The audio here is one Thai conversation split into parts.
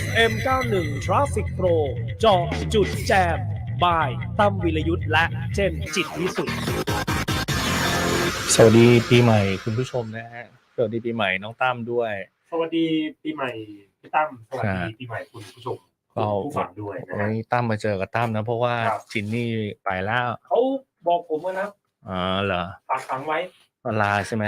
FM 91 Traffic Pro เจาะจุดแจมบายตั้มวิรยุทธ์และเจนจิตวิสุทธิ์สวัสดีปีใหม่คุณผู้ชมนะฮะสวัสดีปีใหม่น้องตั้มด้วย สวัสดีปีใหม่พี่ตั้มสวัสดีครับปีใหม่คุณผู้ชมก็ผู้ฟังด้วยนะวันฮะนี้ตั้มมาเจอกับตั้มนะ เพราะว่าครับจินนี่ไปแล้วเขาบอกผมว่านะอ๋อเหรอฝากฝังไว้ ลาใช่ไหม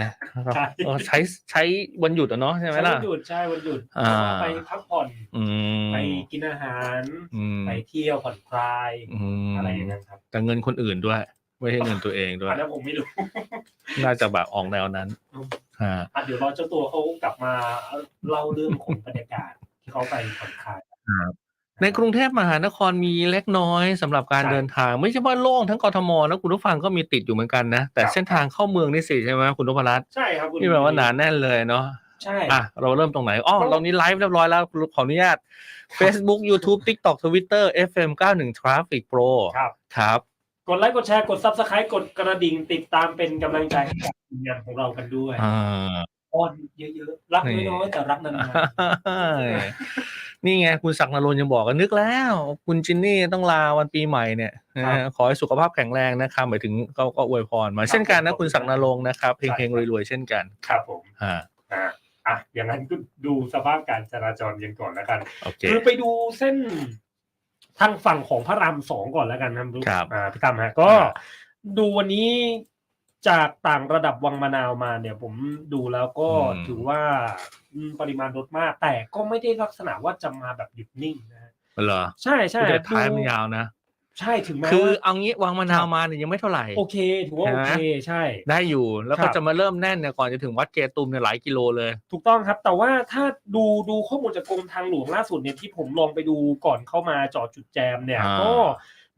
ใช่เออใช้ใช้วันหยุดอะเนาะใช่ไหมใช่ล่ะวันหยุดใช่วันหยุดอ่าไปพักผ่อนอืมไปกินอาหารอืมไปเที่ยวผ่อนคลายอืมอะไรอย่างนั้นครับแต่เงินคนอื่นด้วย ไม่ใช่เงินตัวเองด้วยอันนั้นผมไม่รู้น่าจะแบบออกแนวนั้นอืมฮะอะเดี๋ยวรอเจ้าตัวเขากลับมาเล่าเรื่องของบรรยากาศที่เขาไปผ่อนคลาย ในกรุงเทพมหานครมีเล็กน้อยสำหรับการใช่เดินทาง ไม่ใช่ว่าโล่งทั้งกทมนะคุณผู้ฟังก็มีติดอยู่เหมือนกันนะ แต่ครับเส้นทางเข้าเมืองนี่สิใช่ไหมคุณนพรัตน์ใช่ครับคุณนี่แปลว่าหนาแน่นเลยเนาะใช่อะเราเริ่มตรงไหนอ๋อเรานี้ไลฟ์เรียบร้อยแล้วขออนุญาต Facebook YouTube TikTok Twitter FM 91 Traffic Pro ครับครับ กดไลค์กดแชร์กดซับสไครต์กดกระดิ่งติดตามเป็นกำลังใจให้กับทีมงานของเรากันด้วยอ่า อ้อนเยอะๆ รักนี่น้อยๆแต่รักนานๆนี่ไงคุณศักดิ์นรงค์ยังบอกกันนึกแล้ว คุณจินนี่ต้องลาวันปีใหม่เนี่ยนะฮะขอให้สุขภาพแข็งแรงนะครับหมายถึงเขาก็อวยพรมา เช่นกันนะคุณศักดิ์นรงค์นะครับเฮงๆรวยๆเช่นกันครับผมอ่าอ่าอะอย่างนั้นก็ดูสภาพการจราจรกันก่อนแล้วกันโอเคคือไปดูเส้นทางฝั่งของพระรามสองก่อนแล้วกันนะครับครับอ่าพี่ตั้มฮะก็ครับดูวันนี้ จากต่างระดับวังมะนาวมาเนี่ย ผมดูแล้วก็ถือว่าอืมปริมาณรถมาก แต่ก็ไม่ได้ลักษณะว่าจะมาแบบหยุดนิ่งนะฮะเหรอใช่ใช่คุณจะท้ายมันดูยาวนะใช่ถึงแม้คือว่าเอางี้วางมะนาวมาเนี่ยยังไม่เท่าไหร่โอเคถือว่าโอเคใช่ ได้อยู่แล้วครัก็บจะมาเริ่มแน่นเนี่ยก่อนจะถึงวัดเกตุมเนี่ยหลายกิโลเลย ถูกต้องครับ แต่ว่าถ้าดูดูข้อมูลจากกรมทางหลวงล่าสุดเนี่ยที่ผมลองไปดูก่อนเข้ามาจอดจุดแจมเนี่ยอ่าก็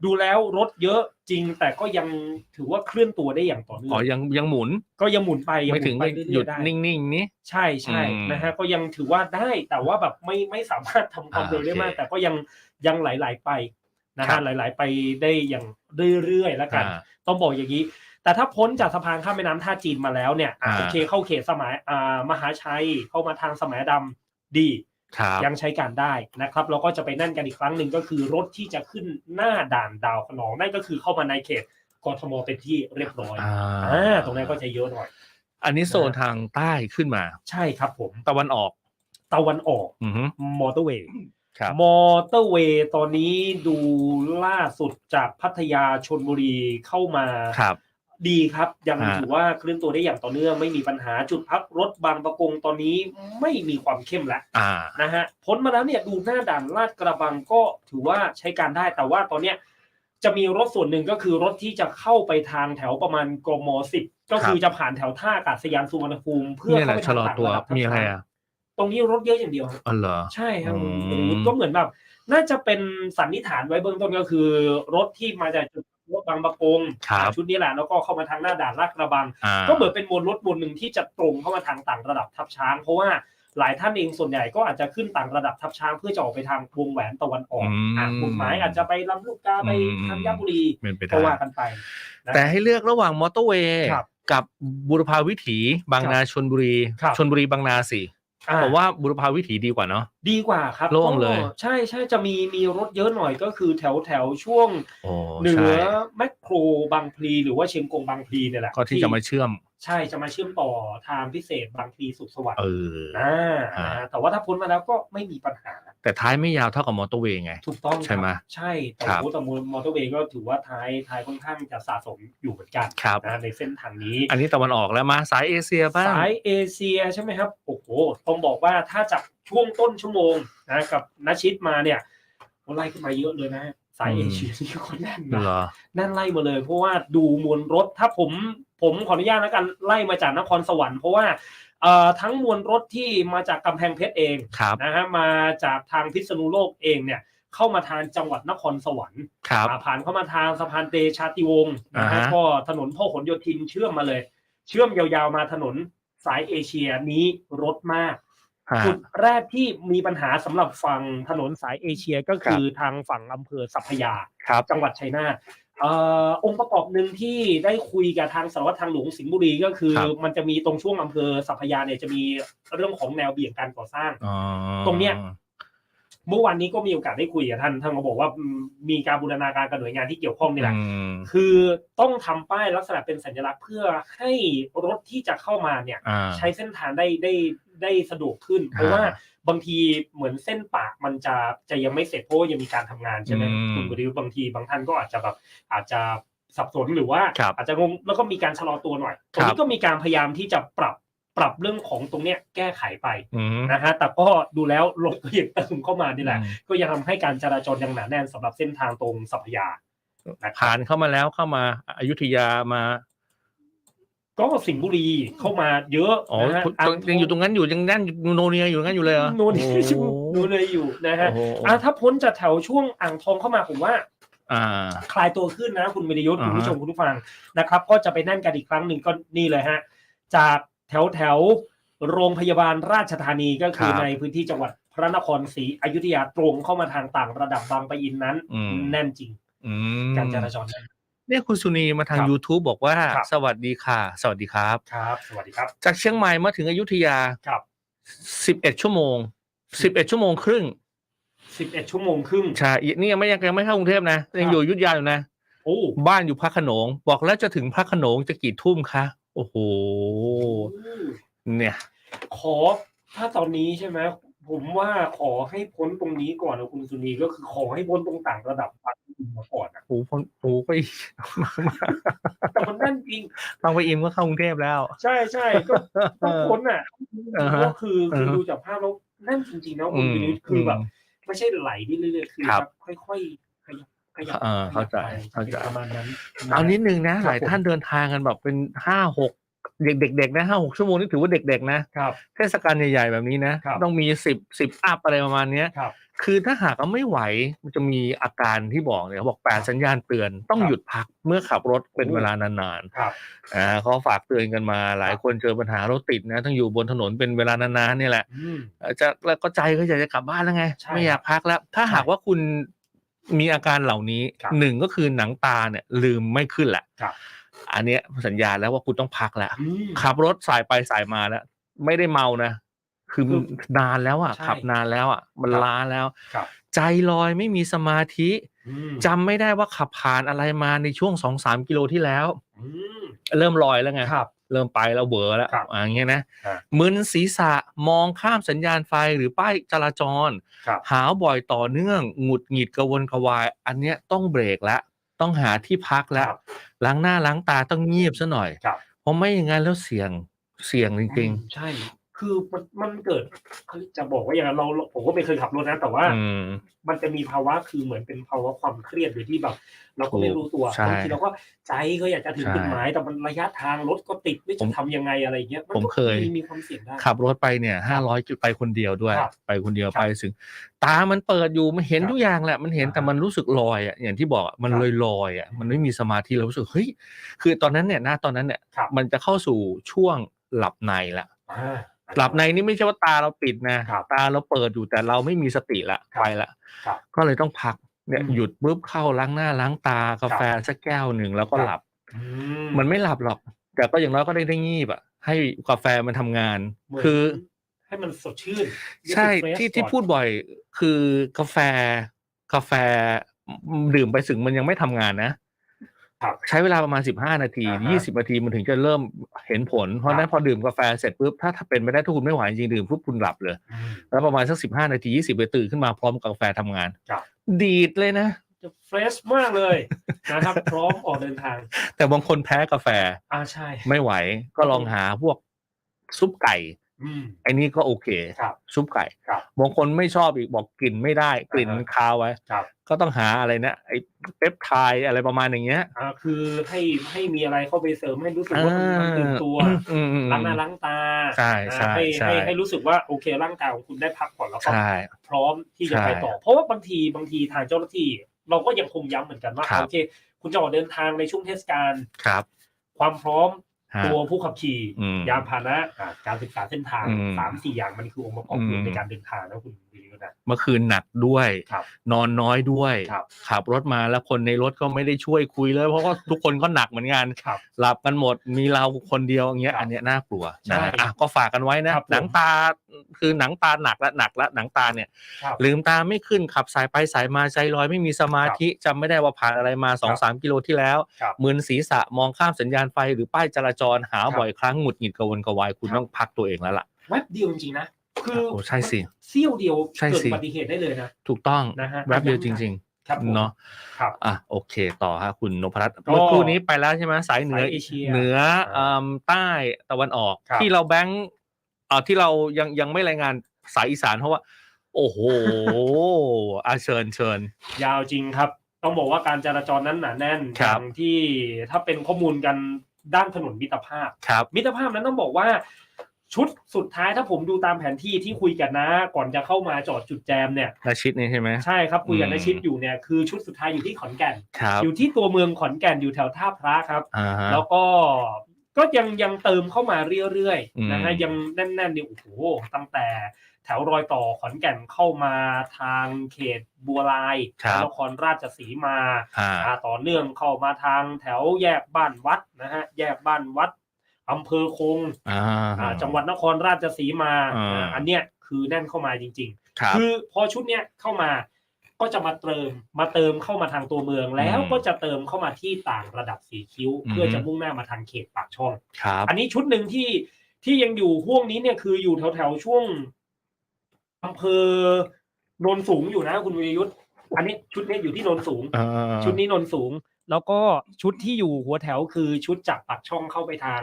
ดูแล้วรถเยอะจริง แต่ก็ยังถือว่าเคลื่อนตัวได้อย่างต่อเนื่อ๋อองยังยังหมุน ก็ยังหมุนไปยังไม่หถึมุงนไปไม่เรื่หยุอดยๆได้นิ่งๆนี้ใช่ใช่อืมนะฮะก็ยังถือว่าได้แต่ว่าแบบไม่ไม่สามารถทำความอ่าเร็วได้มากโอเคแต่ก็ยังยังไหลๆไปนะครัฮะบไหลๆไปได้อย่างเรื่อยๆแล้วกันอ่าต้องบอกอย่างนี้ แต่ถ้าพ้นจากสะพานข้ามแม่น้ำท่าจีนมาแล้วเนี่ยอะอ่าโอเคเข้าเขตสมัยอ่ามหาชัยเข้ามาทางสมัยดำดีครับ ยังใช้การได้นะครับแล้วก็จะไปนั่นกันอีกครั้งหนึ่งก็คือรถที่จะขึ้นหน้าด่านดาวขนองนั่นก็คือเข้ามาในเขตกทมเป็นที่เรียบร้อยอ่าอ่าตรงนั้นก็จะเยอะหน่อย อันนี้โซนทางใต้ขึ้นมา ใช่ครับผมตะวันออก ตะวันออกอือฮึมอเตอร์เวย์ครับมอเตอร์เวย์ตอนนี้ดูล่าสุดจากพัทยาชนบุรีเข้ามาครับ ดีครับ ยังอ่า ถือว่าเคลื่อนตัวได้อย่างต่อเนื่องไม่มีปัญหาจุดพักรถบางประกงตอนนี้ไม่มีความเข้มแล้วอ่า นะฮะพ้นมาแล้วเนี่ยดูหน้าด่านลาดกระบังก็ถือว่าใช้การได้แต่ว่าตอนเนี้ยจะมีรถส่วนหนึ่งก็คือรถที่จะเข้าไปทางแถวประมาณกมสิบก็คือจะผ่านแถวท่าอากาศยานสุวรรณภูมิ เพื่อนี่แหเข้าละไปชะทางลอต่างตัวระดับมีอะไรอะตรงนี้รถเยอะอย่างเดียวครับ อ๋อเหรอ ใช่ครับอืม ก็เหมือนแบบน่าจะเป็นสันนิษฐานไว้เบื้องต้นก็คือ รถที่มาจากจุด รถบางประกงครับชุดนี้แหละแล้วก็เข้ามาทางหน้าด่านลาดกระบังอ่าก็เหมือนเป็นมวลรถมวลหนึ่งที่จะตรงเข้ามาทางต่างระดับทับช้าง เพราะว่าหลายท่านเองส่วนใหญ่ก็อาจจะขึ้นต่างระดับทับช้างเพื่อจะออกไปทางวงแหวนตะวันออกอืมอะกฎหมายอาจจะไปลำลูกกาไปอืมธัญบุรีเป็นไปก็ได้ว่ากันไปนะแต่ให้เลือกระหว่างมอเตอร์เวย์ครับกับบุรพาวิถีบางนาชนบุรีครับชนบุรีบางนาสิอะผมว่าบุรพาวิถีดีกว่าเนาะ ดีกว่าครับโล่งเลยก็ใช่ใช่จะมีมีรถเยอะหน่อยก็คือแถวแถวช่วงโอ้เหนืใช่อแมคโครบางพลีหรือว่าเชียงกงบางพลีเนี่ยแหละก็ที่จะมาเชื่อม ใช่จะมาเชื่อมต่อทางพิเศษบางพลีสุขสวัสดิ์เอออ่าอ่าอ่าแต่ว่าถ้าพ้นมาแล้วก็ไม่มีปัญหา แต่ท้ายไม่ยาวเท่ากับมอเตอร์เวย์ไง ถูกต้องใช่ไหมครับใช่แต่ครับโอ้แต่มอเตอร์เวย์ก็ถือว่าท้ายท้ายค่อนข้างจะสะสมอยู่เหมือนกันครับนะในเส้นทางนี้ อันนี้ตะวันออกแล้วมาสายเอเชียบ้างสายเอเชียใช่ไหมครับโอ้โหต้องบอกว่าถ้าจาก ช่วงต้นชั่วโมงนะกับนัชิดมาเนี่ยไล่ขึ้นมาเยอะเลยนะสายอืมเอเชียนี่ก็แน่นเหรนะอนั่นไล่มาเลย เพราะว่าดูมวลรถถ้าผมผมขออนุญาตแล้วกันไล่มาจากนครสวรรค์เพราะว่าเอ่อทั้งมวลรถที่มาจากกำแพงเพชรเองครับนะฮะมาจากทางพิษณุโลกเองเนี่ยเข้ามาทางจังหวัดนครสวรรค์ครับอ่าผ่านเข้ามาทางสะพานเตชาติวงศ์นะฮะอ่าฮะก็ถนนพ่อขนโยธินเชื่อมมาเลย เชื่อมยาวๆมาถนนสายเอเชียนี้รถมากฮะ จุดแรกที่มีปัญหาสำหรับฝั่งถนนสายเอเชียก็คือทางฝั่งอำเภอสัพพยาครับจังหวัดชัยนาทเอ่อองค์ประกอบหนึ่งที่ได้คุยกับทางสารวัตรทางหลวงสิงห์บุรีก็คือครับมันจะมีตรงช่วงอำเภอสัพพยาเนี่ยจะมีเรื่องของแนวเบี่ยงการก่อสร้างอ๋อตรงเนี้ยเมื่อวานนี้ก็มีโอกาสได้คุยกับท่านท่านก็บอกว่าอืมมีการบูรณาการกับหน่วยงานที่เกี่ยวข้องนี่แหละอืมคือต้องทำป้ายลักษณะเป็นสัญลักษณ์เพื่อให้รถที่จะเข้ามาเนี่ยอ่าใช้เส้นทางได้ได้ ได้สะดวกขึ้น เพราะว่าบางทีเหมือนเส้นปากมันจะจะยังไม่เสร็จเพราะว่ายังมีการทำงานใช่ไหมอืมคุณบริวบางทีบางท่านก็อาจจะแบบอาจจะสับสนหรือว่าครับอาจจะงงแล้วก็มีการชะลอตัวหน่อยตรงครันี้บก็มีการพยายามที่จะปรับปรับเรื่องของตรงเนี้ยแก้ไขไปอืมนะฮะแต่ก็ดูแล้วรถก็ยังเติมเข้ามานี่แหละอืมก็ยังทำให้การจราจรยังหนาแน่นสำหรับเส้นทางตรงสัพพยานะครับผ่านเข้ามาแล้วเข้ามาอยุธยามา ก็สิงห์บุรีเข้ามาเยอะอ๋อนะฮะคุณยังอยู่ตรงนั้นอยู่ยังนั่นโนเนียอยู่งั้นอยู่เลยเหรอ โน่นโอ้โห โน่นเลยอยู่นะฮะโอ้โหอะถ้าพ้นจากแถวช่วงอ่างทองเข้ามาผมว่า อ่า คลายตัวขึ้นนะคุณวิรยุทธ์อ่าคุณฮะผู้ชมคุณผู้ฟังนะครับ ก็จะไปแน่นกันอีกครั้งหนึ่งก็นี่เลยฮะ จากแถวแถวโรงพยาบาลราชธานีก็คือครับ ในพื้นที่จังหวัดพระนครศรีอยุธยาตรงเข้ามาทางต่างระดับบางปะอินนั้น อืมแน่นจริงอืมการจราจรแน่น เนี่ยคุณสุนีมาทาง ครับ YouTube บอกว่า ครับ สวัสดีค่ะ สวัสดีครับ ครับ สวัสดีครับ จากเชียงใหม่มาถึงอยุธยา ครับ 11 ชั่วโมง 11 ชั่วโมงครึ่งสิบเอ็ดชั่วโมงครึ่ง ใช่นี่ยังไม่ยังยังไม่เข้ากรุงเทพนะ ยังอยู่อยุธยาอยู่นะ โอ้ บ้านอยู่พระโขนง บอกแล้วจะถึงพระโขนงจะกี่ทุ่มคะ โอ้โห เนี่ย ขอ ถ้าตอนนี้ใช่ไหม ผมว่าขอให้พ้นตรงนี้ก่อนนะคุณสุนีก็คือขอให้พ้นตรงต่างระดับบางปะอินมาก่อนนะโอ้โหโอ้โหไปแต่มันแน่นจริงบางไปอิมก็เข้ากรุงเทพแล้ว ใช่ใช่ก็ต้องพ้นอะอ่าฮะก็คือคืออ่าฮะดูจากภาพแล้วแน่นจริงๆนะคุณวินิจคือแบบมไม่ใช่ไหลไปเรื่อยๆคือครับแบบค่อยๆขยับขยับเออเข้าใจขยับไปเข้าใจประมาณนั้นเอานิดนึงนะครับหลายท่านเดินทางกันแบบเป็นห้าหก เด็กๆนะห้าหกชั่วโมงนี่ถือว่าเด็กๆนะครับ เทศกาลใหญ่ๆแบบนี้นะ ครับ ต้องมีสิบสิบอัพอะไรประมาณเนี้ย ครับ คือถ้าหากว่าไม่ไหวมันจะมีอาการที่บอกเนี่ยเขาบอกแปดสัญญาณเตือนต้องครับหยุดพักเมื่อขับรถเป็นโอ้เวลานานครับ ๆอ่าเขาฝากเตือนกันมา หลายคนเจอปัญหารถติดนะต้องอยู่บนถนนเป็นเวลานานๆเนี่ยแหละ อืม เอ่อจะแล้วก็ใจก็อยากจะกลับบ้านแล้วไง ใช่ไม่อยากพักแล้ว ถ้าใช่หากว่าคุณมีอาการเหล่านี้ครับหนึ่งก็คือหนังตาเนี่ยลืมไม่ขึ้นแหละครับ อันเนี้ยสัญญาณแล้วว่าคุณต้องพักแล้วอืมขับรถสายไปสายมาแล้ว ไม่ได้เมานะคือคือนานแล้วอะใช่ขับนานแล้วอะ มันครับล้าแล้วครับใจลอยไม่มีสมาธิอืมจำไม่ได้ว่าขับผ่านอะไรมาในช่วงสองสามกิโลที่แล้วอืมเริ่มลอยแล้วไงครับเริ่มไปแล้วเบอแล้วครับอ่าอย่างเงี้ยนะครับมึนศีรษะมองข้ามสัญญาณไฟหรือป้ายจราจรครับหาวบ่อยต่อเนื่องหงุดหงิดกระวนกระวาย อันเนี้ยต้องเบรกแล้ว ต้องหาที่พักแล้วครับล้างหน้าล้างตาต้องเงียบซะหน่อยครับเพราะไม่อย่างนั้นแล้วเสี่ยงเสี่ยงจริงอืมใช่ คือมันมันเกิดจะบอกว่าอย่างนั้นเราเราผมก็ไม่เคยขับรถนะแต่ว่าๆอืมมันจะมีภาวะคือเหมือนเป็นภาวะความเครียดโดยที่แบบ เราก็ไม่รู้ตัวใช่บางทีเราก็ใจก็อยากจะถึงใช่จุดหมายแต่มันระยะทางรถก็ติดไม่ผมจะทำยังไงอะไรอย่างเงี้ยนก็ผมเคยมีความเสี่ยงได้ขับรถไปเนี่ยห้าร้อยจุดไปคนเดียวด้วยครับไปคนเดียวครับไปถึง ตามันเปิดอยู่มันเห็นครับทุกอย่างแหละมันเห็นอ่าแต่มันรู้สึกลอยอะอย่างที่บอกอะมันครับลอยลอยๆอะมันไม่มีสมาธิเรารู้สึกเฮ้ยคือตอนนั้นเนี่ยหน้าตอนนั้นเนี่ยครับมันจะเข้าสู่ช่วงหลับในละอ่า หลับในนี่ไม่ใช่ว่าตาเราปิดนะครับตาเราเปิดอยู่แต่เราไม่มีสติละครับไปละครับก็เลยต้องพักเนี่ยอืมหยุดปุ๊บเข้าล้างหน้าล้างตากาแฟสักแก้วหนึ่งแล้วก็ครับหลับอืมันไม่หลับหรอก แต่ก็อย่างน้อยก็ได้ได้งีบอะ ให้กาแฟมันทำงานเหมืนคือ ให้มันสดชื่น ใช่รู้สึกที่ fresh ที่ก่อนพูดบ่อย คือกาแฟ กาแฟดื่มไปถึงมันยังไม่ทำงานนะครับ ใช้เวลาประมาณ 15 นาทีอ่าฮะ20 นาทีมันถึงจะเริ่มเห็นผล เพราะฉะนั้นพอดื่มกาแฟเสร็จปุ๊บถ้าถ้าเป็นไปได้ถ้าคุณไม่ไหวจริงๆดื่มปุ๊บคุณหลับเลยอืมแล้วประมาณสัก 15 นาที 20ไปตื่นขึ้นมาพร้อมกับกาแฟทำงานครับดีดเลยนะจะเฟรชมากเลยนะครับ พร้อมออกเดินทาง แต่บางคนแพ้กาแฟอ่าใช่ ไม่ไหวก็ลองหาพวกซุปไก่อืม ไอ้นี่ก็โอเค ครับซุปไก่ครับบางคนไม่ชอบอีกบอกกลิ่นไม่ได้ กลิ่นอ่าฮะมันคาวไว้ ครับก็ต้องหาอะไรนะไอ้เปปไทด์อะไรประมาณอย่างเงี้ยอ่าคือให้ให้มีอะไรเข้าไปเสริมให้รู้สึกว่ามันมันตื่นตัวอืมอืมอืมล้างหน้าล้างตาใช่ใช่อ่าให้ใช่ให้ให้รู้สึกว่าโอเคร่างกายของคุณได้พักผ่อนแล้วก็ ใช่ พร้อมที่จะใช่ไปต่อ เพราะว่าบางทีบางทีทางเจ้าหน้าที่ เราก็ยังคงย้ำเหมือนกันว่าครับ โอเค คุณจะออกเดินทางในช่วงเทศกาลครับ ความพร้อมฮะ ตัวผู้ขับขี่อืมยานพาหนะอ่าการศึกษาเส้นทางอืมสามสี่อย่างมันคือองค์ประกอบอืมในการเดินทางนะคุณวิริยุทธ์นะเมื่อคืนหนักด้วยครับนอนน้อยด้วยครับขับรถมาแล้วคนในรถก็ไม่ได้ช่วยคุยเลย เพราะว่าทุกคนก็หนักเหมือนกันครับหลับกันหมดมีเราคนเดียวอย่างเงี้ยครับอันเนี้ยน่ากลัวใช่นะอะก็ฝากกันไว้นะครับผมหนังตา คือหนังตาหนักและหนักและหนังตาเนี่ย ครับลืมตาไม่ขึ้นขับสายไปสายมาใจลอยไม่มีสมาธิจำไม่ได้ว่าผ่านอะไรมา2อสามกิโลที่แล้วครับ มึนศีรษะมองข้ามสัญญาณไฟหรือป้ายจราจรหาครับบ่อยครั้งหงุดหงิดกระวนกระวายคุณครับต้องพักตัวเองแล้วล่ะแวบเดียวจริงๆนะ คือโอ้ใช่สิ เสี้ยวเดียวใช่เกิดสิ อุบัติเหตุได้เลยนะถูกต้องนะฮะแวบเดียวจริง ครับผมๆ เนาะครับ อะโอเคต่อฮะคุณนพรัตน์ก็ เมื่อครู่นี้ไปแล้วใช่ไหมสายเหนือสายเอเชีย เหนืออ่าเอิ่มใต้ตะวันออก ครับ ที่เราแบงค์ เอ่อที่เรายังยังไม่รายงานสายอีสานเพราะว่า โอ้โหอาเชิญเชิญ ยาวจริงครับ ต้องบอกว่าการจราจรนั้นหนาแน่นคอรับ ย่างที่ถ้าเป็นข้อมูลกันด้านถนนมิตรภาพ ครับ มิตรภาพนั้นต้องบอกว่า ชุดสุดท้ายถ้าผมดูตามแผนที่ที่คุยกันนะ ก่อนจะเข้ามาจอดจุดแจมเนี่ย นาชิดนี่ใช่ไหม ใช่ครับคุยกันอืม ในชิดอยู่เนี่ยคือชุดสุดท้ายอยู่ที่ขอนแก่น ครับอยู่ที่ตัวเมืองขอนแก่นอยู่แถวท่าพระครับ อ่าฮะแล้วก็ ก็ยังยังเติมเข้ามาเรื่อยอืมๆนะฮะยังแน่นๆเนี่ยโอ้โหตั้งแต่แถวรอยต่อขอนแก่นเข้ามาทางเขตบัวลายครับนครราชสีมาอ่าอ่าต่อเนื่องเข้ามาทางแถวแยกบ้านวัดนะฮะแยกบ้านวัดอำเภอคงอ่าอ่าจังหวัดนครราชสีมาอ่าอ่าอันเนี้ยคือแน่นเข้ามาจริงครับๆคือพอชุดเนี้ยเข้ามา ก็จะมาเติมมาเติมเข้ามาทางตัวเมืองแล้วอืมก็จะเติมเข้ามาที่ต่างระดับสีคิ้วอืมเพื่อจะมุ่งหน้ามาทางเขตปากช่องครับอันนี้ชุดหนึ่งที่ที่ยังอยู่ห่วงนี้เนี่ยคืออยู่แถวแถวๆช่วงอำเภอโนนสูงอยู่นะคุณวิรยุทธ์อันนี้ชุดนี้อยู่ที่โนนสูงอ่าชุดนี้โนนสูง แล้วก็ชุดที่อยู่หัวแถวคือชุดจากปากช่องเข้าไปทาง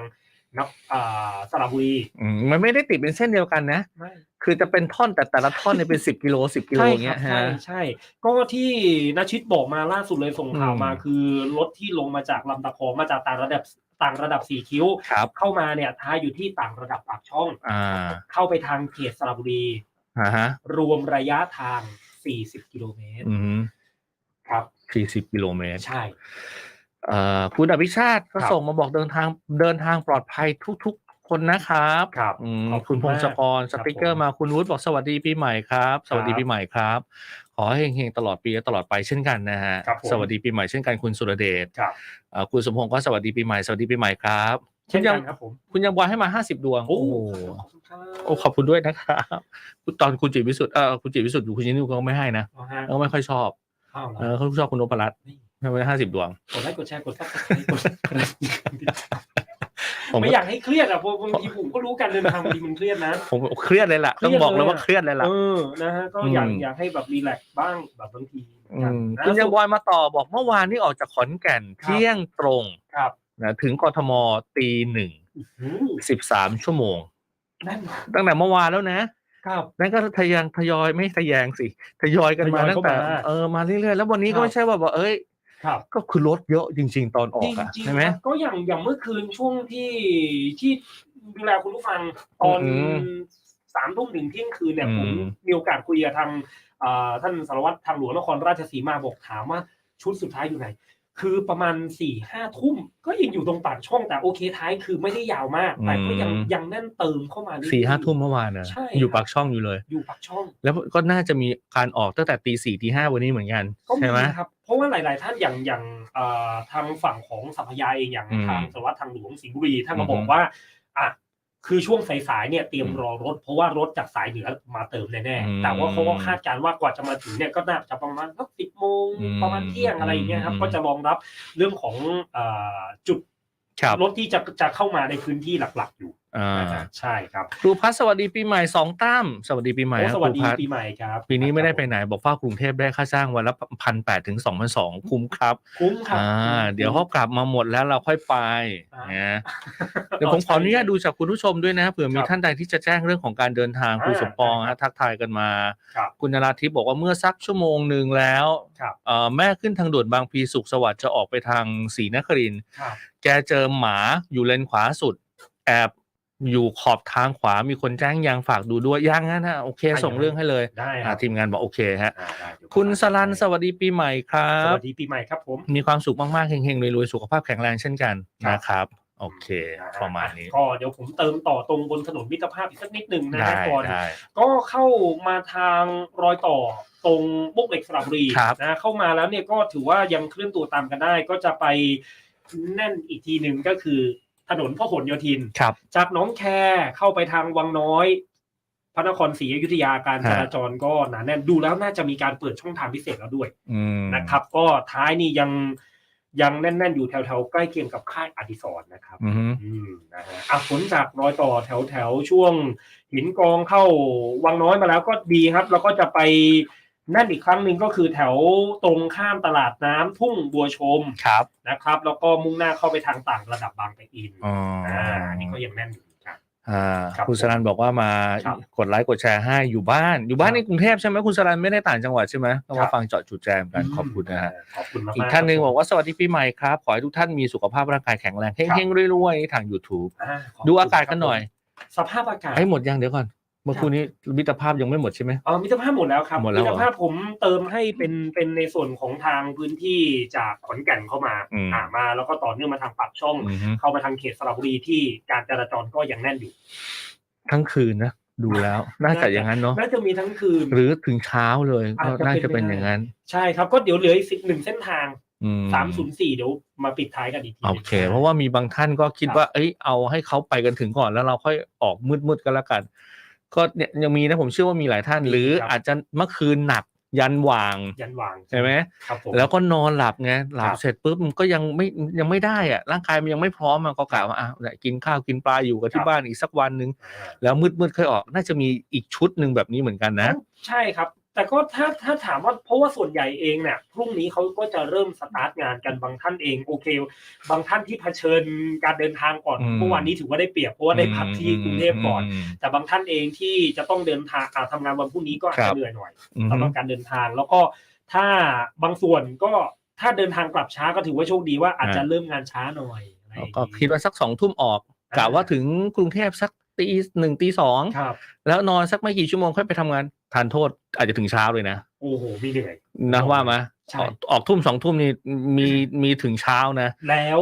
นับอ่าสระบุรีอืมมันไม่ได้ติดเป็นเส้นเดียวกันนะไม่ คือจะเป็นท่อนแต่แต่ละท่อนเนี่ยเป็นสิบกิโลสิบกิโลใช่อย่างคเงี้รับยใช่ฮะใช่ก็ที่นชิตบอกมาล่าสุดเลยส่งข่าวมาอืมคือรถที่ลงมาจากลำตะคองมาจากต่างระดับต่างระดับสี่คิ้วครับเข้ามาเนี่ยท้ายอยู่ที่ต่างระดับปากช่องอ่าเข้าไปทางเขตสระบุรีอ่าฮะรวมระยะทาง40กิโลเมตรอืมครับสี่สิบกิโลเมตรใช่เอ่อคุณอภิชาติก็ครับส่งมาบอกเดินทางเดินทางปลอดภัยทุกๆ คนนะครับครับอืมขอบคุคุณณพงศกรมากสติกเกอครัร์บมาคุณวุฒิบอกสวัสดีปีใหม่ครับ สวัสดีครับปีใหม่ครับ ขอให้เฮงๆตลอดปีและตลอดไปเช่นกันนะฮะครับผม สวัสดีปีใหม่เช่นกันคุณสุรเดชครับเอ่อคุณสมพงศ์ก็สวัสดีปีใหม่สวัสดีปีใหม่ครับเช่นยักันครับผม คุณยังบอยให้มาห้าสิบดวงโอ้โอ้โหขอบคุณครับโอ้ขอบคุณด้วยนะครับคุณตอนคุณจิตรวิสุทธิ์เออคุณจิตรวิสุทธิ์อยู่คุณยินิวก็ไม่ให้นะเอาฮะเขาไม่ค่อยชอบเอาเหรอเออเขาชอบคุณนพรัตน์นี่ให้ไว้ห้าสิบดวง กดไลค์กดแชร์กดซับสไครต์กดกระดิ่ง ผมไม่อยากให้เครียดอะเพราะบางทีผมก็รู้การเดินทางบางทีมันเครียดนะผมเครียดเลยล่ะเครียดต้องบอกเลยเลยว่าอะเครียดเลยล่ะเออนะฮะก็อยากอืมอยากให้แบบรีแลกซ์บ้างแบบบางทีอืมนะคุณยังบอยมาต่อบอกเมื่อวานนี้ออกจากขอนแก่นครับเที่ยงตรงครับนะถึงกทมตีหนึ่งอืมสิบสามชั่วโมงนั่นตั้งแต่เมื่อวานแล้วนะครับนั่นก็ทยางทยอยไม่ทยางสิทยอยกันมาทยอยตั้งแต่เข้ามาเออมาเรื่อยๆแล้ววันนี้ครัก็บไม่ใช่ว่าบอกเอ้ย ครับก็คือรถเยอะจริง ๆ ตอนออกอะจริงๆใช่ไหม ครับก็อย่างอย่างเมื่อคืนช่วงที่ที่ดูแลคุณผู้ฟังตอนอืมสามทุ่มถึงเที่ยงคืนเนี่ยอืม ผมมีโอกาสคุยกับทางอ่าท่านสารวัตรทางหลวงนครราชสีมาบอกถามว่าชุดสุดท้ายอยู่ไหน คือประมาณสี่ห้าทุ่มก็ยังอยู่ตรงปากช่องแต่โอเคท้ายคือไม่ได้ยาวมากแต่ก็ยังยังแน่นเติมเข้ามาเรื่อยๆ สี่ห้าทุ่มเมื่อวานนะใช่อยู่ครับปากช่องอยู่เลย อยู่ปากช่องแล้วก็น่าจะมีการออกตั้งแต่ตีสี่ตีห้าวันนี้เหมือนกัน ก็มีใช่ไหมครับเพ ราะว่าหลาย ๆ ท่านอย่างอย่างเอ่อทางฝั่งของสัพยาเองอย่างอืมทางสารวัตรทางหลวงสิงห์บุรีท่านก็อืมบอกว่าอะคือช่วงสายๆเนี่ยเตรียมอืมรอรถ เพราะว่ารถจากสายเหนือมาเติมแน่อืมๆแต่ว่าเขาก็คาดการณ์ว่ากว่าจะมาถึงเนี่ยก็น่าจะประมาณสักสิบโมงอืมประมาณเที่ยงอะไรอย่างเงี้ยครับอืมก็จะรองรับเรื่องของเอ่อจุดครับรถที่จะจะเข้ามาในพื้นที่หลัก ๆ อยู่ อ่านะฮะใช่ครับครูพัฒน์สวัสดีปีใหม่สองตั้มสวัสดีปีใหม่โอ้ครับสวัสครูดีพัฒน์ปีใหม่ครับปีนี้ไม่ได้ไปไหนบอกว่ากรุงเทพได้ค่าจ้างวันละพันแปดถึงสองพันสองคุ้มครับ คุ้มครับอ่าเดี๋ยวเขากลับมาหมดแล้วเราค่อยไปอ่านะเดี๋ยวผมขออนุญาตดูจากคุณผู้ชมด้วยนะเผื่อมีครับท่านใดที่จะแจ้งเรื่องของการเดินทางอ่าคุณสมปองได้ครัฮะบทักทายกันมาครับคุณนราทิพย์บอกว่าเมื่อสักชั่วโมงหนึ่งแล้วครับเอ่อแม่ขึ้นทางด่วนบางพลีสุขสวัสดิ์จะออกไปทางศรีนครินทร์ครับแกเจอหมาอยู่เลนขวาสุดแอบ อยู่ขอบทางขวามีคนแจ้งยังฝากดูด้วยยังนะนะโอเคอะส่งเรื่องให้เลยได้คอ่ารับทีมงานบอกโอเคฮะอ่าได้เดี๋ยวคุณสลันได้สวัสดีปีใหม่ครัสบวัสดีปีใหม่ครับผม มีความสุขมากๆเฮงๆรวยๆสุขภาพแข็งแรงเช่นกันครับนะครับโอเคประมาณนี้ก็เดี๋ยวผมเติมต่อตรงบนถนนมิตรภาพอีกสักนิดหนึ่งนะได้ฮะก่อนได้ก็เข้ามาทางรอยต่อตรงบุกเหล็กสระบุรีครับนะเข้ามาแล้วเนี่ยก็ถือว่ายังเคลื่อนตัวตามกันได้ ก็จะไปแน่นอีกทีหนึ่งก็คือ ถนนพหลโยธิน ครับ จากหน้องแคเข้าไปทางวังน้อย พระนครศรีอยุธยาการจราจรก็หนาแน่นดูแล้วน่าจะมีการเปิดช่องทางพิเศษแล้วด้วยอืมนะครับ ก็ท้ายนี่ยังยังแน่น ๆ อยู่แถวๆใกล้เคียงกับค่ายอดิศรนะครับ อืมอืมนะฮะอะผลจากรอยต่อแถวแถวช่วงหินกองเข้าวังน้อยมาแล้วก็ดีครับ แล้วก็จะไปแน่นอีกครั้งหนึ่งก็คือแถวตรงข้ามตลาดน้ำทุ่งบัวชมครับนะครับ แล้วก็มุ่งหน้าเข้าไปทางต่างระดับบางปะอินอ๋อออ่าอันนี่ก็ยังแน่นอยู่เหมือนกัน อ่าครับคุณสรันบอกว่ามาครับกดไลค์กดแชร์ให้อยู่บ้านอยู่บ้านครับในกรุงเทพใช่ไหมคุณสรันไม่ได้ต่างจังหวัดใช่ไหมก็ครัมาบ ฟังเจาะจุดแจมกันขอบคุณนะฮะ ขอบคุณมากๆอีกท่านหนึ่งครับบอกว่าสวัสดีปีใหม่ครับ ขอให้ทุกท่านมีสุขภาพร่างกายแข็งแรงครับเฮงๆรวยๆทาง YouTube อ่าขบคุณดูอากาศกันหน่อย สภาพอากาศให้หมดยังเดี๋ยวก่อน เมื่อครับคู่นี้มิตรภาพยังไม่หมดใช่ไหม เออมิตรภาพหมดแล้วครับหมดแล้วเหรอตรภาพผมเติมให้เป็นเป็นในส่วนของทางพื้นที่จากขอนแก่นเข้ามาอืมอ่ามา แล้วก็ต่อเนื่องมาทางปากช่อง อือฮึเข้ามาทางเขตสระบุรีที่การจราจรก็ยังแน่นอยู่ ทั้งคืนนะดูแล้ว น่าจะอย่างนั้นเนาะน่าจะมีทั้งคืน หรือถึงเช้าเลยอาจก็จะ น่าจะเป็เป็นนไปได้อย่างนั้น ใช่ครับก็เดี๋ยวเหลืออีกสิบหนึ่งเส้นทางอืมสามศูนย์สี่เดี๋ยวมาปิดท้ายกันอีกทีหโอนึ่ง เค เพราะว่ามีบางท่านก็คิดครับ ว่า เอ้ยเอาให้เขาไปกันถึงก่อนแล้วเราค่อยออกมืดๆกันแล้วกัน ก็เนี่ยยังมีนะผมเชื่อว่ามีหลายท่าน หรืออาจจะเมื่อคืนหนักยันหว่างยันวางใช่ไหมครับผมแล้วก็นอนหลับไงหลับครับเสร็จปุ๊บมันก็ยังไม่ยังไม่ได้อะร่างกายมันยังไม่พร้อมมันก็กล่าวว่าอะเนี่ยกินข้าวกินปลาอยู่กับคที่รับบ้านอีกสักวันหนึ่งอ่าแล้วมืดๆค่อยออก น่าจะมีอีกชุดหนึ่งแบบนี้เหมือนกันนะ ใช่ครับ แต่ก็ถ้าถ้าถามว่าเพราะว่าส่วนใหญ่เองเนี่ยพรุ่งนี้เขาก็จะเริ่มสตาร์ทงานกันบางท่านเองโอเค บางท่านที่เผชิญการเดินทางก่อนอืมเมื่อวานนี้ถือว่าได้เปรียบเพราะว่าได้พักที่กรุงเทพก่อนมแต่บางท่านเองที่จะต้องเดินทางอ่าทำงานวันพรุ่งนี้ก็อาจครัจะบเหนื่อยหน่อยอืมสำหรับการเดินทาง แล้วก็ถ้าบางส่วนก็ถ้าเดินทางกลับช้าก็ถือว่าโชคดีว่าอาจจะเริ่มงานช้าหน่อยอะไรอย่างก็นี้คิดว่าสักสองทุ่มออกกะว่าถึงกรุงเทพสักตีหนึ่งตีสองครับแล้วนอนสักไม่กี่ชั่วโมงค่อยไปทำงาน ทานโทษอาจจะถึงเช้าเลยนะโอ้โหมีเหนื่อยนะว่ามาใช่ออกออกทุ่มสองทุ่มนี่มีมีถึงเช้านะ แล้ว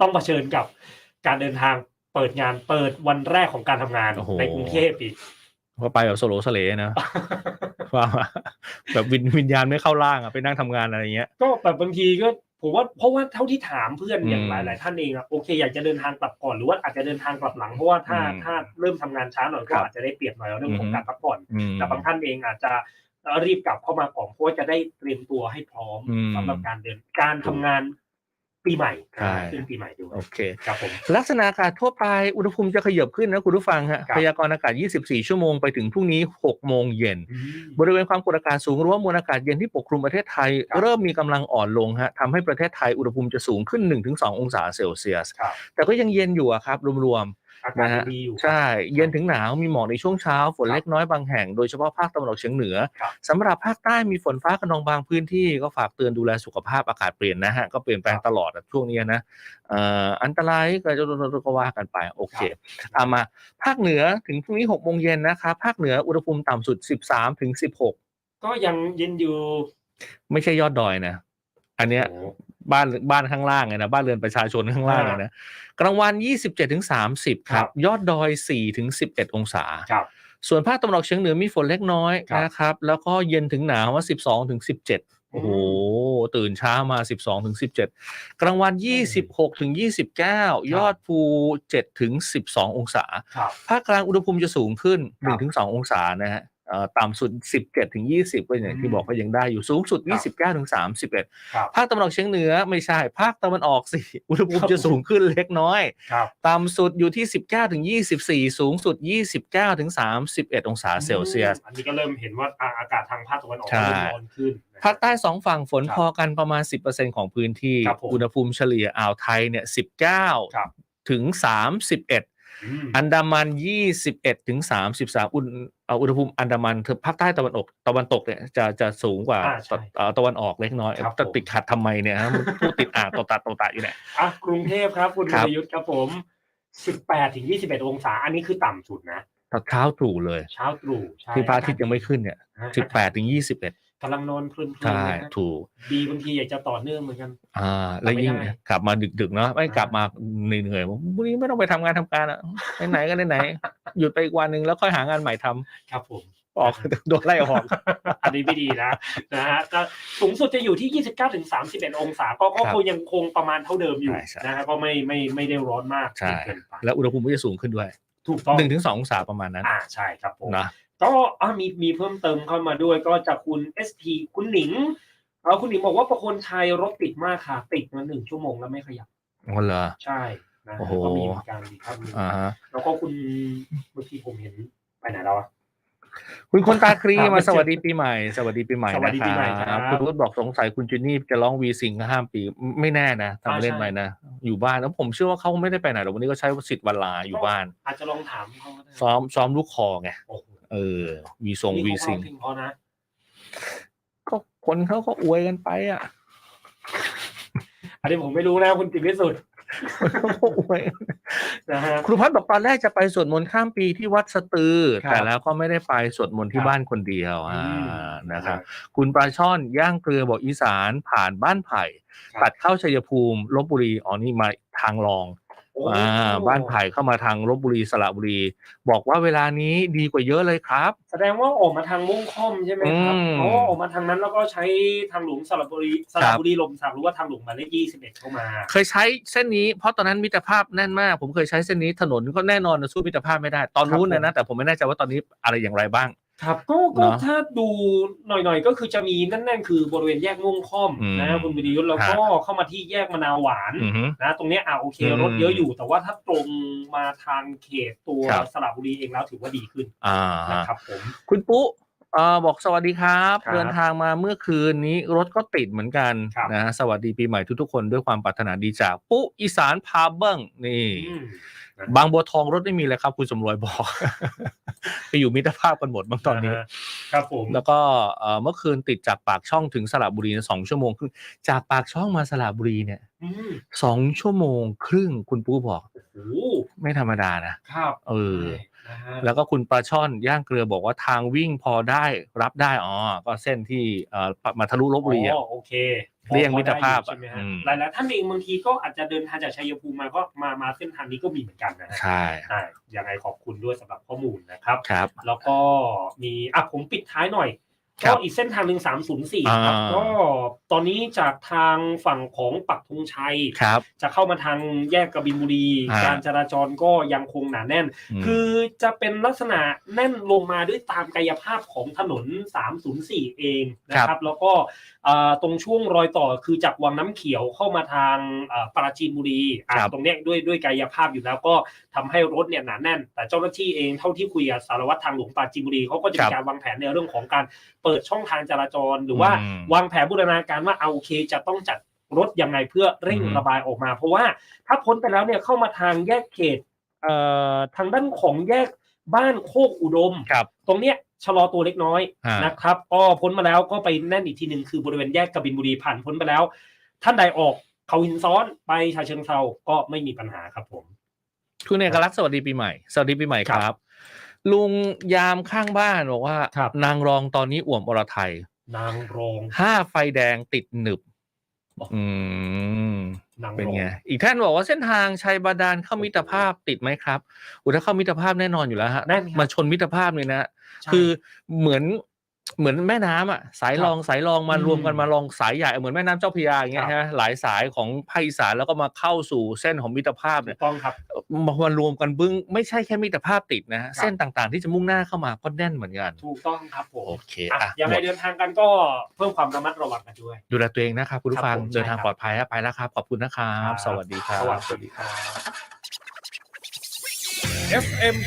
ต้องเผชิญกับการเดินทางเปิดงานเปิดวันแรกของการทำงานโอ้โหในกรุงเทพอีกก็ไปแบบโซโลสเลนะว่ามาแบบวิญวิญญาณไม่เข้าร่างอะไปนั่งทำงานอะไรเงี้ย ก็แบบบางทีก็ ผมว่าเพราะว่าเท่าที่ถามเพื่อนอย่างอืมหลายหลาย ๆ ท่านเองอะโอเคอยากจะเดินทางกลับก่อนหรือว่าอาจจะเดินทางกลับหลังเพราะว่าถ้าอืมถ้าเริ่มทำงานช้าหน่อยคก็รับอาจจะได้เปรียบหน่อยเรื่องของอืมการพักผ่อนอืมแต่บางท่านเองอาจจะรีบกลับเข้ามาก่อนเพราะว่าจะได้เตรียมตัวให้พร้อมอืมสำหรับการเดินการทำงาน ปีใหม่ใช่ ขึ้นปีใหม่ด้วยโอเค ครับผม ลักษณะอากาศทั่วไปอุณหภูมิจะขยับขึ้นนะคุณผู้ฟังฮะครับ พยากรณ์อากาศ 24 ชั่วโมงไปถึงพรุ่งนี้ 6 โมงเย็น อืม บริเวณความกดอากาศสูงหรือว่ามวลอากาศเย็นที่ปกคลุมประเทศไทย ครับเริ่มมีกำลังอ่อนลงฮะทำให้ประเทศไทยอุณหภูมิจะสูงขึ้น 1-2 องศาเซลเซียส ครับ แต่ก็ยังเย็นอยู่อะครับรวม อากาศนะฮะดีอยู่ๆใช่ เย็นถึงหนาวมีหมอกในช่วงเช้า ฝนครับเล็กน้อยบางแห่งโดยเฉพาะภาคตะวันออกเฉียงเหนือครับสำหรับภาคใต้มีฝนฟ้าขนองบางพื้นที่ก็ฝากเตือนดูแลสุขภาพอากาศเปลี่ยนนะฮะ ก็เปลี่ยนแปลงตลอดอะช่วงนี้นะเอ่ออันตรายก็จะก็ว่ากันไปโอเคตามมาภาคเหนือถึงพรุ่งนี้6โมงเย็นนะครับภาคเหนืออุณหภูมิต่ำสุด13ถึง16ก็ยังเย็นอยู่ ไม่ใช่ยอดดอยนะอันเนี้ยโอ้ บ้านบ้านข้างล่างไงนะบ้านเรือนประชาชนข้างล่างไงนะกลางวัน 27ถึง30คครัรับบยอดดอย4ถึง11 องศาครับส่วนภาคตะวันออกเฉียงเหนือมีฝนเล็กน้อยครับนะครับ แล้วก็เย็นถึงหนาวว่า 12ถึง17 โอ้โห ตื่นเช้ามา 12ถึง17 กลางวัน 26ถึง29 ยอดภู7ถึง12 องศาครับภาคกลางอุณหภูมิจะสูงขึ้นครับ1-2องศานะฮะเอ่อ ต่ำสุด 17ถึง20 ก็อย่างที่อืมบอกก็ยังได้อยู่สูงสุดครับ29ถึง31ครับภาคตะวันออกเฉียงเหนือไม่ใช่ ภาคตะวันออกสิอุณหภูมิครับจะสูงขึ้นเล็กน้อยครับต่ำสุดอยู่ที่ 19ถึง24 สูงสุด 29ถึง31 องศาเซลเซียส อันนี้ก็เริ่มเห็นว่าอ่าอากาศทางภาคตะวันออกใช่เริ่มร้อนขึ้นนะภาคใต้สองฝั่งฝนครับพอกันประมาณ 10%ของพื้นที่ครับผมอุณหภูมิเฉลี่ยอ่าวไทยเนี่ยครับ19ถึง31 อืมอันดามัน21ถึง33อุณเอาอุณหภูมิอันดามันคือภาคใต้ตะวันออกตะวันตกเนี่ยจะจะสูงกว่าอ่าใช่ตะเอ่อตะวันออกเล็กน้อยครับจะผมติดขัดทำไมเนี่ยฮะมันพูดติดอ่างตวตัดตวตัดอยู่เนี่ยอะกรุงเทพครับคุณครับวรยุทธ์ครับผม18ถึง21องศา อันนี้คือต่ำสุดนะตอนเช้าตรู่เลย เช้าตรู่ใช่ที่พระอาทิตย์ยังไม่ขึ้นเนี่ยฮะ18ถึง21 กำลังนอนเพลินๆใช่นะฮะถูกบีบางทีอยากจะต่อเนื่องเหมือนกัน อ่า แล้วยิ่งไม่ได้กลับมาดึกๆเนาะไม่อ่ากลับมาเหนื่อยๆบอกวันนี้ไม่ต้องไปทำงานทำการอะไหนๆก็ไหนๆหยุดไปอีกวันหนึ่งแล้วค่อยหางานใหม่ทำครับผมออกโดนไล่ออกอันนี้ไม่ดีนะนะฮะก็สูงสุดจะอยู่ที่ 29ถึง31 องศา ก็ก็ครับคงยังคงประมาณเท่าเดิมอยู่ใช่ใช่นะฮะก็ไม่ไม่ไม่ได้ร้อนมากใช่เกินไปแล้วอุณหภูมิก็จะสูงขึ้นด้วย ถูกต้องหนึ่งถึงสององศาประมาณนั้นอ่าใช่ครับผมนะ ก็อ่ามีมีเพิ่มเติมเข้ามาด้วยก็จากคุณ SP คุณหนิงเออคุณหนิงบอกว่าประคนชัยรถติดมากค่ะ ติดมาหนึ่งชั่วโมงแล้วไม่ขยับอ๋อเหรอใช่นะโอ้โหก็มีเหมือนกันอีกท่านหนึ่งอ่าฮะแล้วก็คุณเมื่อกี้ผมเห็นไปไหนแล้วอะคุณคนตาครีครับมาสวัสดีปีใหม่ สวัสดีปีใหม่สวัสดีนะปีคใหม่รัครับบคุณรุธบอกสงสัยคุณจินนี่จะร้องวีซิงห้ามปีไม่แน่นะทำเล่นอ่าใช่ไปนะ อยู่บ้านแล้วผมเชื่อว่าเขาไม่ได้ไปไหนหรอกวันนี้ก็ใช้สิทธิ์วันลาอยู่บ้าน อาจจะลองถามเขาก็ได้ซ้อมซ้อมลูกคอไงโอ้โห เออ วีทรงนี่วีเขาซิงเพราะเพลงเพราะนะก็คนเขาก็อวยกันไปอะ อันนี้ผมไม่รู้นะคุณติวิสุทธิ์คนเขาก็อวยนะฮะครูพัฒน์บอกตอนแรกจะไปสวดมนต์ข้ามปีที่วัดสตือครับแต่แล้วก็ไม่ได้ไปสวดมนต์ที่ครับบ้านคนเดียวอ่าอืมนะครับ คุณปลาช่อนย่างเกลือบอกอีสานผ่านบ้านไผ่ครับตัดเข้าชัยภูมิลบบุรีอ๋อนี่มาทางรองโอ้อ่าบ้านไผ่เข้ามาทางลบบุรีสระบุรี บอกว่าเวลานี้ดีกว่าเยอะเลยครับ แสดงว่าออกมาทางม่วงค่อมใช่ไหมครับอืมอ๋อออกมาทางนั้นแล้วก็ใช้ทางหลวงสระบุรีสระบุรีลมสักหรือว่าทางหลวงหมายเลขยี่สิบเอ็ดเข้ามา เคยใช้เส้นนี้เพราะตอนนั้นมิตรภาพแน่นมาก ผมเคยใช้เส้นนี้ถนนก็แน่นอนนะสู้มิตรภาพไม่ได้ตอนนู้นครับผมนะนะแต่ผมไม่แน่ใจว่าตอนนี้อะไรอย่างไรบ้าง ครับก็ก็เนอะถ้าดูหน่อยๆ ก็คือจะมีแน่นๆคือบริเวณแยกม่วงค่อมอืมนะคุณวิริยุทธ์แล้วก็เข้ามาที่แยกมะนาวหวานอือฮึ นะตรงเนี้ยอะโอเคอืมรถเยอะอยู่ แต่ว่าถ้าตรงมาทางเขตตัวครับ สระบุรีเองแล้วถือว่าดีขึ้นอ่านะครับผม คุณปุ๊เอ่อบอกสวัสดีครับ ครับเดินทางมาเมื่อคืนนี้รถก็ติดเหมือนกันครับ นะสวัสดีปีใหม่ทุกๆคนด้วยความปรารถนาดีจากปุ๊อีสานพาเบิ้งนี่ อืม บางบัวทองรถไม่มีเลยครับ คุณสมรวยบอกไปอยู่มิตรภาพกันหมดบางตอนนี้าฮะครับผม แล้วก็เอ่อเมื่อคืนติดจากปากช่องถึงสระบุรีสองชั่วโมงครึ่งจากปากช่องมาสระบุรีเนี่ยอืมสองชั่วโมงครึ่งคุณปูบอกโอ้โหไม่ธรรมดานะครับ เออนะฮะ แล้วก็คุณปลาช่อนย่างเกลือบอกว่าทางวิ่งพอได้รับได้อ๋อก็เส้นที่เอ่อมาทะลุลบบุรีอะอ๋อโอเคเลี่ยงมิตรภาพใช่ไหมฮะอืมหลายๆท่านเองบางทีก็อาจจะเดินทางจากชัยภูมิมาก็มามาเส้นทางนี้ก็มีเหมือนกันนะฮะใช่ใช่ยังไงขอบคุณด้วยสำหรับข้อมูลนะครับครับ แล้วก็มีอะผมปิดท้ายหน่อยครั ก็บอีกเส้นทางหนึ่งสามศูนย์สี่ครับอ่าก็ตอนนี้จากทางฝั่งของปักธงชัยครับจะเข้ามาทางแยกกบินบุรีอ่าการจราจรก็ยังคงหนาแน่นมคือจะเป็นลักษณะแน่นลงมาด้วยตามกายภาพของถนน 304 เองนะครับ แล้วก็เอ่อตรงช่วงรอยต่อคือจากวังน้ำเขียวเข้ามาทางเอ่อปราจีนบุรีอะครับตรงเนี้ยด้วยด้วยกายภาพอยู่แล้วก็ทำให้รถเนี่ยหนาแน่น แต่เจ้าหน้าที่เองเท่าที่คุยกับสารวัตรทางหลวงปราจีนบุรีเขาก็จะมีการวางแผนในเรื่องของการเปิดช่องทางจราจรหรือว่าอืมวางแผนบูรณาการว่าเอาโอเค จะต้องจัดรถยังไงเพื่อเร่งอืมระบายออกมา เพราะว่าถ้าพ้นไปแล้วเนี่ยเข้ามาทางแยกเขตเอ่อทางด้านของแยกบ้านโคกอุดมครับตรงเนี้ยชะลอตัวเล็กน้อยอ่านนะครับก็พ้นมาแล้วก็ไปแน่นอีกทีหนึ่งคือบริเวณแยกกบินบุรีผ่านพ้นไปแล้ว ท่านใดออกเขาหินซ้อนไปชาเชิงเซาก็ไม่มีปัญหาครับผมคุณเอกลักษณ์สวัสดีปีใหม่ สวัสดีปีใหม่คครัรับบ ลุงยามข้างบ้านบอกว่า ครับ นางรองตอนนี้อ่วมอรไทยนางรอง ห้าไฟแดงติดหนึบอืม นางเป็นรองไง อีกท่านบอกว่าเส้นทางชัยบาดาลเข้ามิตรภาพติดไหมครับ อุยถ้าเข้ามิตรภาพแน่นอนอยู่แล้วฮะ แน่นครับ มาชนมิตรภาพเลยนะ ใช่ คือเหมือน เหมือนแม่น้ำอะสายรองสายรองมาอืมรวมกันมาลองสายใหญ่เหมือนแม่น้ำเจ้าพระยาอย่างเงี้ยครับฮะหลายสายของภาคอีสานแล้วก็มาเข้าสู่เส้นของมิตรภาพถูเนี่ยกต้องครับมามารวมกันบึ้งไม่ใช่แค่มิตรภาพติดนะฮะเส้นต่างๆ ที่จะมุ่งหน้าเข้ามาก็แน่นเหมือนกันถูกต้องครับผมโอเคอะอะยังหไงมดเดินทางกันก็เพิ่มความระมัดระวังกันด้วย ดูแลตัวเองนะครับคุณผู้ฟังครับผมเดินทางใช่ครับปลอดภัยฮะไปแล้วครับขอบคุณนะครับ สวัสดีครับสวัสดีครับ FM